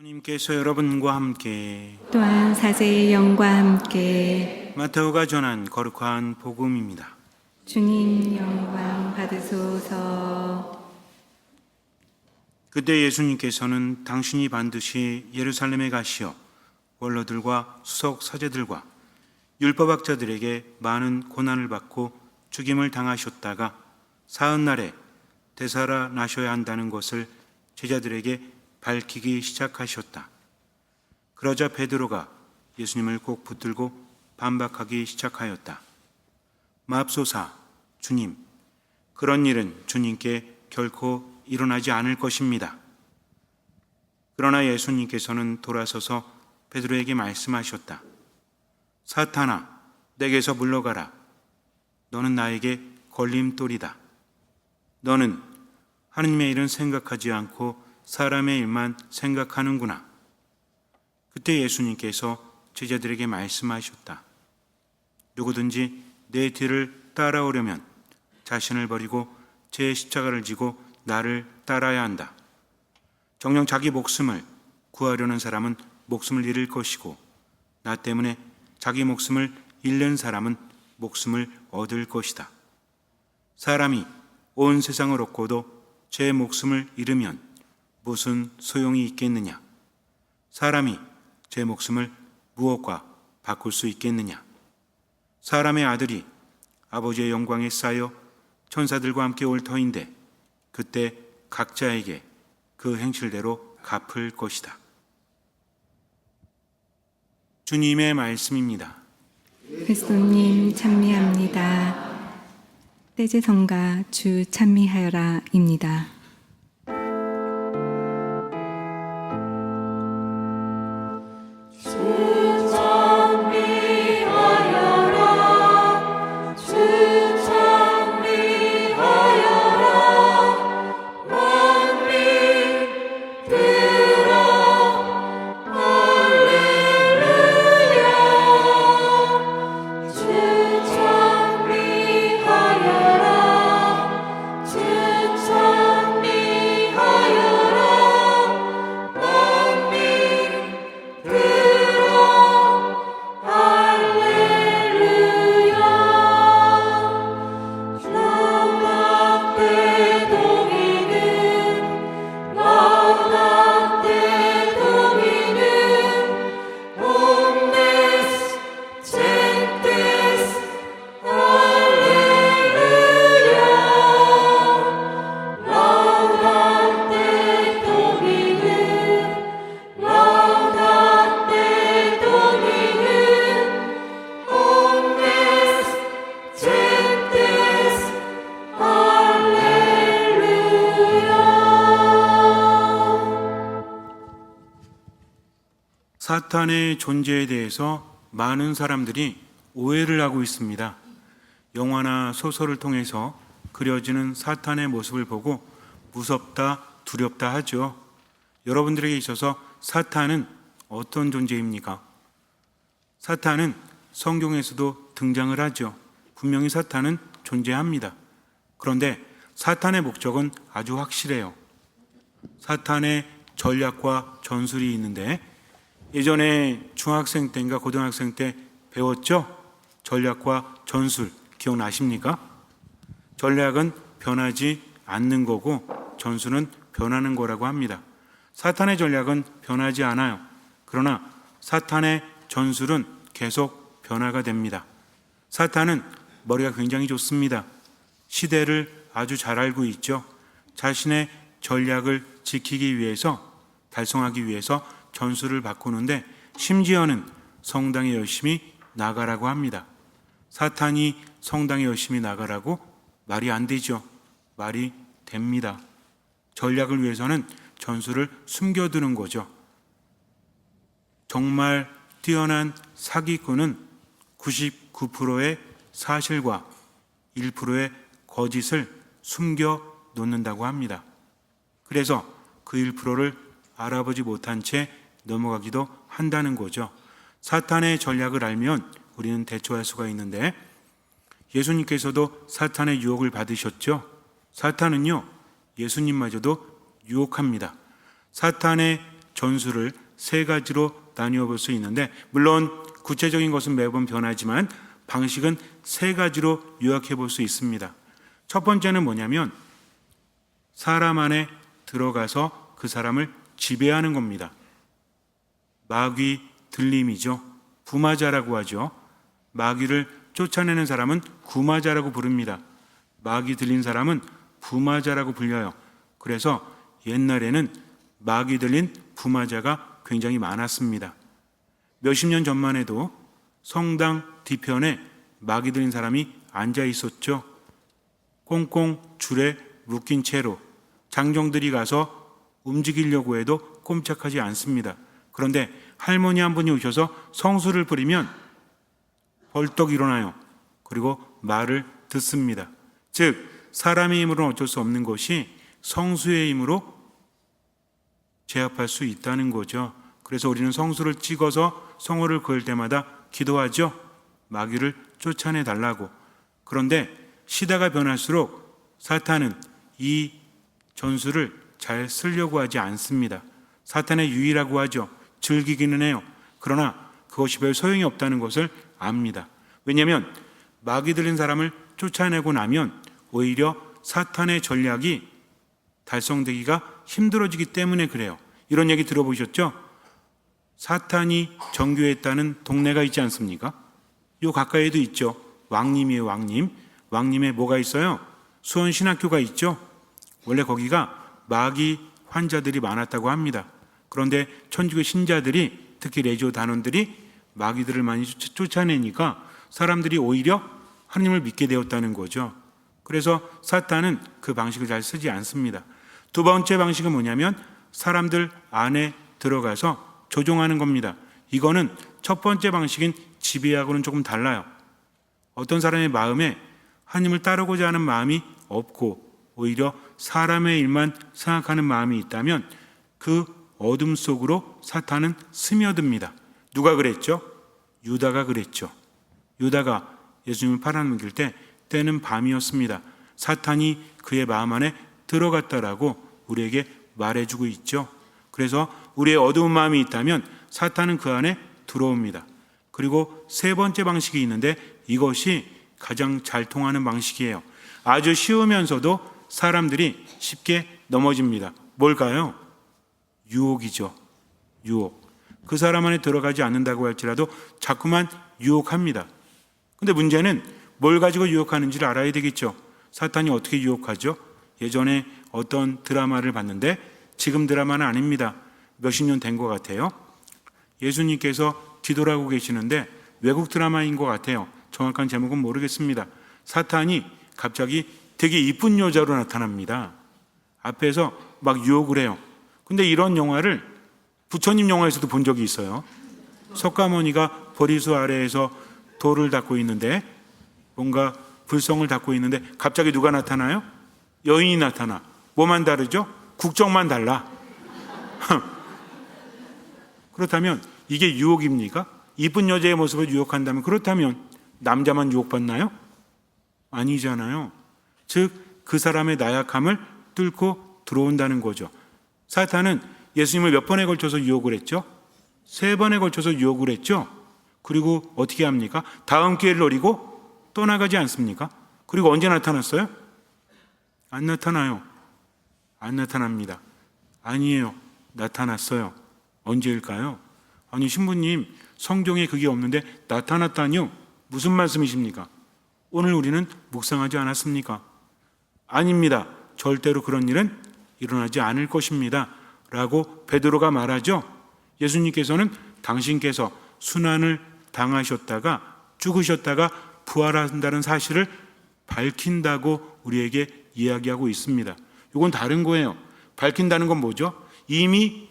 주님께서 여러분과 함께 또한 사제의 영과 함께 마테오가 전한 거룩한 복음입니다. 주님 영광 받으소서 그때 예수님께서는 당신이 반드시 예루살렘에 가시어 원로들과 수석 사제들과 율법학자들에게 많은 고난을 받고 죽임을 당하셨다가 사흘 날에 되살아 나셔야 한다는 것을 제자들에게 밝히기 시작하셨다. 그러자 베드로가 예수님을 꼭 붙들고 반박하기 시작하였다. 맙소사, 주님, 그런 일은 주님께 결코 일어나지 않을 것입니다. 그러나 예수님께서는 돌아서서 베드로에게 말씀하셨다. 사탄아, 내게서 물러가라. 너는 나에게 걸림돌이다. 너는 하느님의 일은 생각하지 않고 사람의 일만 생각하는구나. 그때 예수님께서 제자들에게 말씀하셨다. 누구든지 내 뒤를 따라오려면 자신을 버리고 제 십자가를 지고 나를 따라야 한다. 정녕 자기 목숨을 구하려는 사람은 목숨을 잃을 것이고 나 때문에 자기 목숨을 잃는 사람은 목숨을 얻을 것이다. 사람이 온 세상을 얻고도 제 목숨을 잃으면 무슨 소용이 있겠느냐? 사람이 제 목숨을 무엇과 바꿀 수 있겠느냐? 사람의 아들이 아버지의 영광에 쌓여 천사들과 함께 올 터인데 그때 각자에게 그 행실대로 갚을 것이다. 주님의 말씀입니다. 그리스도님 찬미합니다 떼제 성가 주 찬미하여라입니다 사탄의 존재에 대해서 많은 사람들이 오해를 하고 있습니다. 영화나 소설을 통해서 그려지는 사탄의 모습을 보고 무섭다, 두렵다 하죠. 여러분들에게 있어서 사탄은 어떤 존재입니까? 사탄은 성경에서도 등장을 하죠. 분명히 사탄은 존재합니다. 그런데 사탄의 목적은 아주 확실해요. 사탄의 전략과 전술이 있는데 예전에 중학생 때인가 고등학생 때 배웠죠? 전략과 전술 기억나십니까? 전략은 변하지 않는 거고 전술은 변하는 거라고 합니다. 사탄의 전략은 변하지 않아요. 그러나 사탄의 전술은 계속 변화가 됩니다. 사탄은 머리가 굉장히 좋습니다. 시대를 아주 잘 알고 있죠. 자신의 전략을 지키기 위해서 달성하기 위해서 전술을 바꾸는데 심지어는 성당에 열심히 나가라고 합니다. 사탄이 성당에 열심히 나가라고 말이 안 되죠. 말이 됩니다. 전략을 위해서는 전술을 숨겨두는 거죠. 정말 뛰어난 사기꾼은 99%의 사실과 1%의 거짓을 숨겨 놓는다고 합니다. 그래서 그 1%를 알아보지 못한 채 넘어가기도 한다는 거죠. 사탄의 전략을 알면 우리는 대처할 수가 있는데 예수님께서도 사탄의 유혹을 받으셨죠. 사탄은요, 예수님마저도 유혹합니다. 사탄의 전술을 세 가지로 나뉘어 볼 수 있는데 물론 구체적인 것은 매번 변하지만 방식은 세 가지로 요약해 볼 수 있습니다. 첫 번째는 뭐냐면 사람 안에 들어가서 그 사람을 지배하는 겁니다. 마귀 들림이죠. 부마자라고 하죠. 마귀를 쫓아내는 사람은 구마자라고 부릅니다. 마귀 들린 사람은 부마자라고 불려요. 그래서 옛날에는 마귀 들린 부마자가 굉장히 많았습니다. 몇십 년 전만 해도 성당 뒤편에 마귀 들린 사람이 앉아 있었죠. 꽁꽁 줄에 묶인 채로 장정들이 가서 움직이려고 해도 꼼짝하지 않습니다. 그런데 할머니 한 분이 오셔서 성수를 부리면 벌떡 일어나요. 그리고 말을 듣습니다. 즉, 사람의 힘으로는 어쩔 수 없는 것이 성수의 힘으로 제압할 수 있다는 거죠. 그래서 우리는 성수를 찍어서 성호를 그을 때마다 기도하죠. 마귀를 쫓아내 달라고. 그런데 시대가 변할수록 사탄은 이 전술을 잘 쓰려고 하지 않습니다. 사탄의 유의라고 하죠. 즐기기는 해요. 그러나 그것이 별 소용이 없다는 것을 압니다. 왜냐하면 마귀 들린 사람을 쫓아내고 나면 오히려 사탄의 전략이 달성되기가 힘들어지기 때문에 그래요. 이런 얘기 들어보셨죠? 사탄이 정교했다는 동네가 있지 않습니까? 요 가까이에도 있죠. 왕님이에요, 왕님. 왕님에 뭐가 있어요? 수원 신학교가 있죠. 원래 거기가 마귀 환자들이 많았다고 합니다. 그런데 천주교 신자들이 특히 레지오 단원들이 마귀들을 많이 쫓- 쫓아내니까 사람들이 오히려 하나님을 믿게 되었다는 거죠. 그래서 사탄은 그 방식을 잘 쓰지 않습니다. 두 번째 방식은 뭐냐면 사람들 안에 들어가서 조종하는 겁니다. 이거는 첫 번째 방식인 지배하고는 조금 달라요. 어떤 사람의 마음에 하나님을 따르고자 하는 마음이 없고 오히려 사람의 일만 생각하는 마음이 있다면 그 어둠 속으로 사탄은 스며듭니다. 누가 그랬죠? 유다가 그랬죠. 유다가 예수님을 팔아넘길 때 때는 밤이었습니다. 사탄이 그의 마음 안에 들어갔다라고 우리에게 말해주고 있죠. 그래서 우리의 어두운 마음이 있다면 사탄은 그 안에 들어옵니다. 그리고 세 번째 방식이 있는데 이것이 가장 잘 통하는 방식이에요. 아주 쉬우면서도 사람들이 쉽게 넘어집니다. 뭘까요? 유혹이죠. 유혹. 그 사람 안에 들어가지 않는다고 할지라도 자꾸만 유혹합니다. 근데 문제는 뭘 가지고 유혹하는지를 알아야 되겠죠. 사탄이 어떻게 유혹하죠? 예전에 어떤 드라마를 봤는데 지금 드라마는 아닙니다. 몇십 년 된 것 같아요. 예수님께서 기도를 하고 계시는데 외국 드라마인 것 같아요. 정확한 제목은 모르겠습니다. 사탄이 갑자기 되게 이쁜 여자로 나타납니다. 앞에서 막 유혹을 해요. 근데 이런 영화를 부처님 영화에서도 본 적이 있어요. 석가모니가 보리수 아래에서 돌을 닦고 있는데 뭔가 불성을 닦고 있는데 갑자기 누가 나타나요? 여인이 나타나. 뭐만 다르죠? 국적만 달라. 그렇다면 이게 유혹입니까? 이쁜 여자의 모습을 유혹한다면 그렇다면 남자만 유혹받나요? 아니잖아요. 즉 그 사람의 나약함을 뚫고 들어온다는 거죠. 사탄은 예수님을 몇 번에 걸쳐서 유혹을 했죠? 세 번에 걸쳐서 유혹을 했죠? 그리고 어떻게 합니까? 다음 기회를 노리고 떠나가지 않습니까? 그리고 언제 나타났어요? 안 나타나요. 안 나타납니다. 아니에요. 나타났어요. 언제일까요? 아니, 신부님, 성경에 그게 없는데 나타났다니요? 무슨 말씀이십니까? 오늘 우리는 묵상하지 않았습니까? 아닙니다. 절대로 그런 일은 일어나지 않을 것입니다. 라고 베드로가 말하죠. 예수님께서는 당신께서 순환을 당하셨다가 죽으셨다가 부활한다는 사실을 밝힌다고 우리에게 이야기하고 있습니다. 이건 다른 거예요. 밝힌다는 건 뭐죠? 이미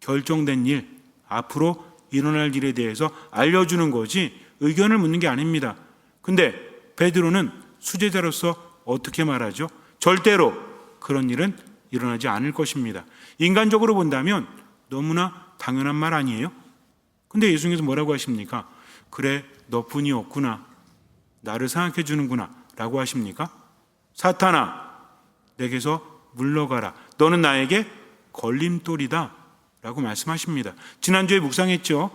결정된 일, 앞으로 일어날 일에 대해서 알려주는 거지 의견을 묻는 게 아닙니다. 근데 베드로는 수제자로서 어떻게 말하죠? 절대로 그런 일은 일어나지 않을 것입니다. 인간적으로 본다면 너무나 당연한 말 아니에요? 근데 예수님께서 뭐라고 하십니까? 그래, 너뿐이 없구나. 나를 생각해 주는구나. 라고 하십니까? 사탄아, 내게서 물러가라. 너는 나에게 걸림돌이다. 라고 말씀하십니다. 지난주에 묵상했죠.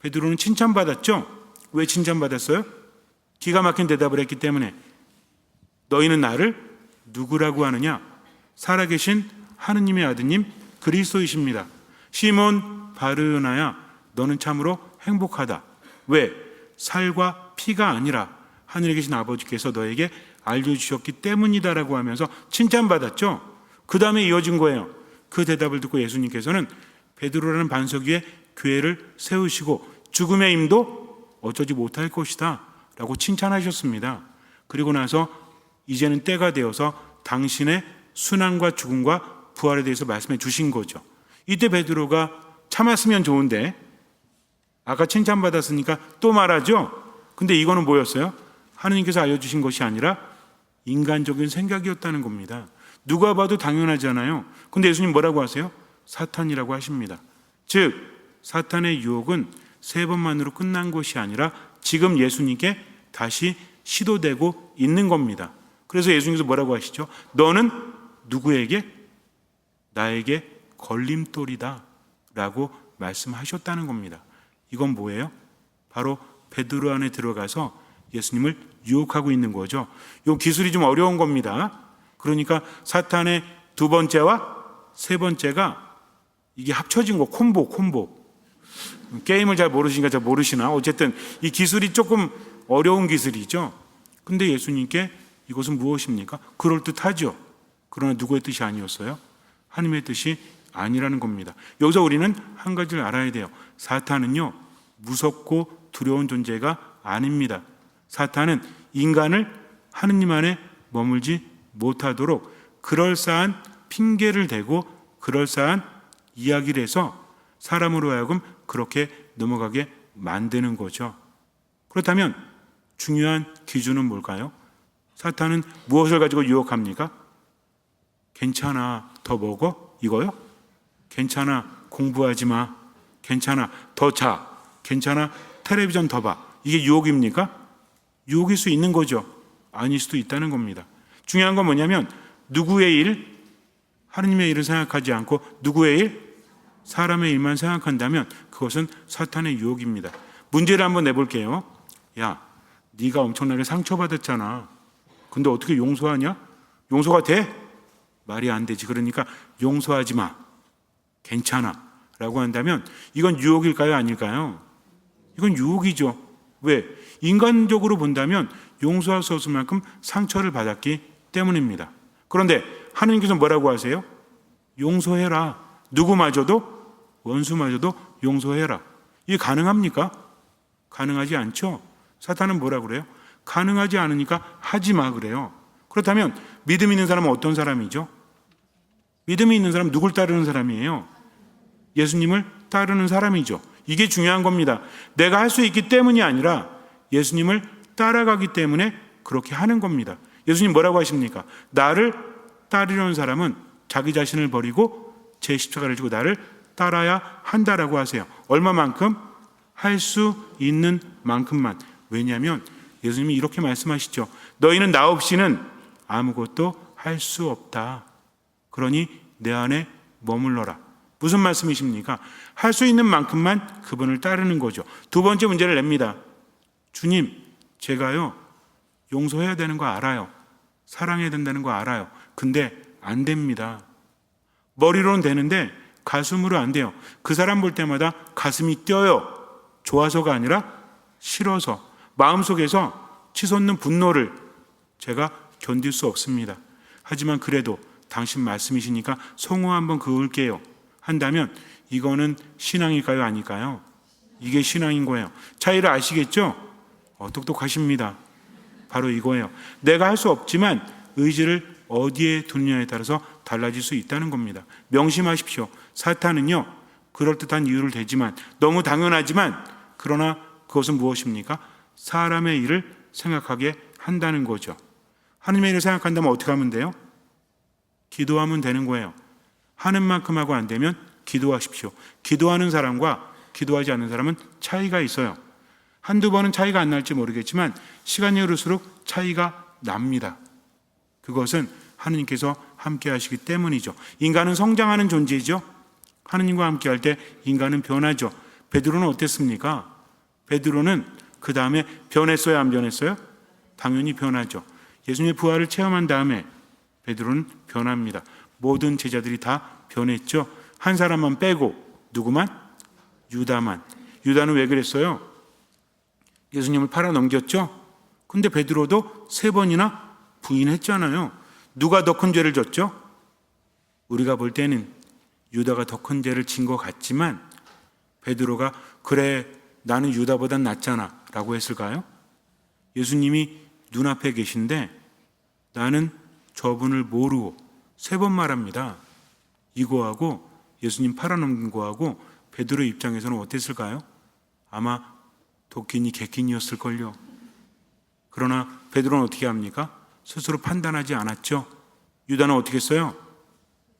베드로는 칭찬받았죠. 왜 칭찬받았어요? 기가 막힌 대답을 했기 때문에 너희는 나를 누구라고 하느냐? 살아계신 하느님의 아드님 그리스도이십니다. 시몬 바르나야 너는 참으로 행복하다. 왜? 살과 피가 아니라 하늘에 계신 아버지께서 너에게 알려주셨기 때문이다라고 하면서 칭찬받았죠. 그 다음에 이어진 거예요. 그 대답을 듣고 예수님께서는 베드로라는 반석 위에 교회를 세우시고 죽음의 임도 어쩌지 못할 것이다 라고 칭찬하셨습니다. 그리고 나서 이제는 때가 되어서 당신의 순환과 죽음과 부활에 대해서 말씀해 주신 거죠. 이때 베드로가 참았으면 좋은데 아까 칭찬받았으니까 또 말하죠. 근데 이거는 뭐였어요? 하느님께서 알려주신 것이 아니라 인간적인 생각이었다는 겁니다. 누가 봐도 당연하잖아요. 근데 예수님 뭐라고 하세요? 사탄이라고 하십니다. 즉, 사탄의 유혹은 세 번만으로 끝난 것이 아니라 지금 예수님께 다시 시도되고 있는 겁니다. 그래서 예수님께서 뭐라고 하시죠? 너는 누구에게? 나에게 걸림돌이다. 라고 말씀하셨다는 겁니다. 이건 뭐예요? 바로 베드로 안에 들어가서 예수님을 유혹하고 있는 거죠. 이 기술이 좀 어려운 겁니다. 그러니까 사탄의 두 번째와 세 번째가 이게 합쳐진 거 콤보 콤보. 게임을 잘 모르시니까 잘 모르시나 어쨌든 이 기술이 조금 어려운 기술이죠. 근데 예수님께 이것은 무엇입니까? 그럴 듯하죠. 그러나 누구의 뜻이 아니었어요? 하나님의 뜻이 아니라는 겁니다. 여기서 우리는 한 가지를 알아야 돼요. 사탄은요 무섭고 두려운 존재가 아닙니다. 사탄은 인간을 하느님 안에 머물지 못하도록 그럴싸한 핑계를 대고 그럴싸한 이야기를 해서 사람으로 하여금 그렇게 넘어가게 만드는 거죠. 그렇다면 중요한 기준은 뭘까요? 사탄은 무엇을 가지고 유혹합니까? 괜찮아, 더 먹어? 이거요? 괜찮아, 공부하지 마. 괜찮아, 더 자. 괜찮아, 텔레비전 더 봐. 이게 유혹입니까? 유혹일 수 있는 거죠. 아닐 수도 있다는 겁니다. 중요한 건 뭐냐면 누구의 일, 하느님의 일을 생각하지 않고 누구의 일, 사람의 일만 생각한다면 그것은 사탄의 유혹입니다. 문제를 한번 내볼게요. 야, 네가 엄청나게 상처받았잖아. 근데 어떻게 용서하냐? 용서가 돼? 말이 안 되지. 그러니까 용서하지 마. 괜찮아. 라고 한다면 이건 유혹일까요? 아닐까요? 이건 유혹이죠. 왜? 인간적으로 본다면 용서할 수 없을 만큼 상처를 받았기 때문입니다. 그런데 하느님께서 뭐라고 하세요? 용서해라. 누구마저도 원수마저도 용서해라. 이게 가능합니까? 가능하지 않죠. 사탄은 뭐라 그래요? 가능하지 않으니까 하지 마 그래요. 그렇다면 믿음 있는 사람은 어떤 사람이죠? 믿음이 있는 사람 누굴 따르는 사람이에요? 예수님을 따르는 사람이죠. 이게 중요한 겁니다. 내가 할 수 있기 때문이 아니라 예수님을 따라가기 때문에 그렇게 하는 겁니다. 예수님 뭐라고 하십니까? 나를 따르려는 사람은 자기 자신을 버리고 제 십자가를 지고 나를 따라야 한다라고 하세요. 얼마만큼? 할 수 있는 만큼만. 왜냐하면 예수님이 이렇게 말씀하시죠. 너희는 나 없이는 아무것도 할 수 없다. 그러니 내 안에 머물러라. 무슨 말씀이십니까? 할 수 있는 만큼만 그분을 따르는 거죠. 두 번째 문제를 냅니다. 주님, 제가요, 용서해야 되는 거 알아요. 사랑해야 된다는 거 알아요. 근데 안 됩니다. 머리로는 되는데 가슴으로 안 돼요. 그 사람 볼 때마다 가슴이 뛰어요. 좋아서가 아니라 싫어서. 마음속에서 치솟는 분노를 제가 견딜 수 없습니다. 하지만 그래도 당신 말씀이시니까 성호 한번 그을게요. 한다면 이거는 신앙일까요? 아닐까요? 이게 신앙인 거예요. 차이를 아시겠죠? 어, 똑똑하십니다. 바로 이거예요. 내가 할 수 없지만 의지를 어디에 두느냐에 따라서 달라질 수 있다는 겁니다. 명심하십시오. 사탄은요, 그럴듯한 이유를 대지만, 너무 당연하지만, 그러나 그것은 무엇입니까? 사람의 일을 생각하게 한다는 거죠. 하나님의 일을 생각한다면 어떻게 하면 돼요? 기도하면 되는 거예요. 하는 만큼 하고 안 되면 기도하십시오. 기도하는 사람과 기도하지 않는 사람은 차이가 있어요. 한두 번은 차이가 안 날지 모르겠지만 시간이 흐를수록 차이가 납니다. 그것은 하느님께서 함께 하시기 때문이죠. 인간은 성장하는 존재죠. 하느님과 함께 할 때 인간은 변하죠. 베드로는 어땠습니까? 베드로는 그 다음에 변했어요, 안 변했어요? 당연히 변하죠. 예수님의 부활을 체험한 다음에 베드로는 변합니다. 모든 제자들이 다 변했죠. 한 사람만 빼고 누구만? 유다만. 유다는 왜 그랬어요? 예수님을 팔아 넘겼죠. 근데 베드로도 세 번이나 부인했잖아요. 누가 더 큰 죄를 졌죠? 우리가 볼 때는 유다가 더 큰 죄를 진 것 같지만 베드로가 그래 나는 유다보단 낫잖아라고 했을까요? 예수님이 눈앞에 계신데 나는 저분을 모르고 세 번 말합니다. 이거하고 예수님 팔아넘긴 거하고 베드로 입장에서는 어땠을까요? 아마 도끼니 개끼니였을걸요. 그러나 베드로는 어떻게 합니까? 스스로 판단하지 않았죠. 유다는 어떻게 했어요?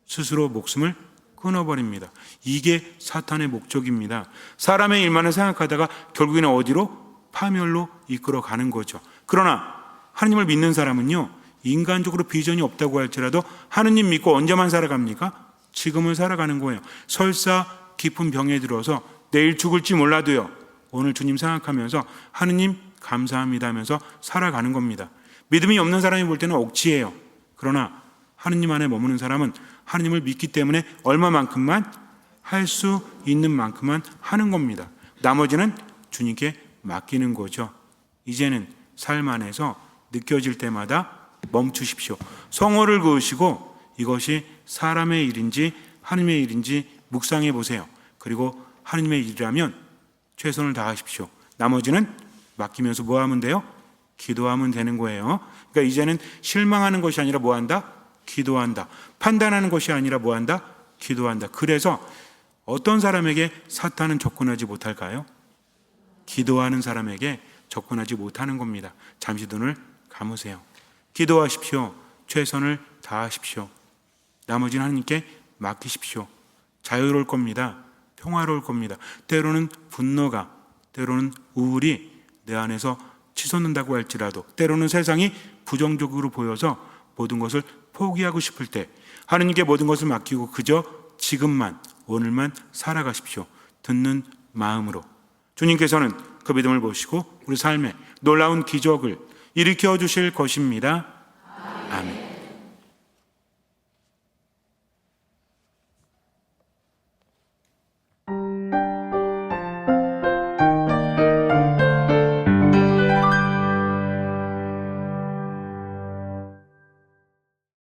스스로 목숨을 끊어버립니다. 이게 사탄의 목적입니다. 사람의 일만을 생각하다가 결국에는 어디로? 파멸로 이끌어 가는 거죠. 그러나 하나님을 믿는 사람은요, 인간적으로 비전이 없다고 할지라도 하느님 믿고 언제만 살아갑니까? 지금을 살아가는 거예요. 설사 깊은 병에 들어서 내일 죽을지 몰라도요, 오늘 주님 생각하면서 하느님 감사합니다 하면서 살아가는 겁니다. 믿음이 없는 사람이 볼 때는 억지예요. 그러나 하느님 안에 머무는 사람은 하느님을 믿기 때문에 얼마만큼만 할 수 있는 만큼만 하는 겁니다. 나머지는 주님께 맡기는 거죠. 이제는 삶 안에서 느껴질 때마다 멈추십시오. 성호를 그으시고 이것이 사람의 일인지 하느님의 일인지 묵상해 보세요. 그리고 하느님의 일이라면 최선을 다하십시오. 나머지는 맡기면서 뭐 하면 돼요? 기도하면 되는 거예요. 그러니까 이제는 실망하는 것이 아니라 뭐 한다? 기도한다. 판단하는 것이 아니라 뭐 한다? 기도한다. 그래서 어떤 사람에게 사탄은 접근하지 못할까요? 기도하는 사람에게 접근하지 못하는 겁니다. 잠시 눈을 감으세요. 기도하십시오. 최선을 다하십시오. 나머지는 하나님께 맡기십시오. 자유로울 겁니다. 평화로울 겁니다. 때로는 분노가, 때로는 우울이 내 안에서 치솟는다고 할지라도, 때로는 세상이 부정적으로 보여서 모든 것을 포기하고 싶을 때, 하느님께 모든 것을 맡기고 그저 지금만, 오늘만 살아가십시오. 듣는 마음으로. 주님께서는 그 믿음을 보시고 우리 삶에 놀라운 기적을 일으켜 주실 것입니다. 아멘.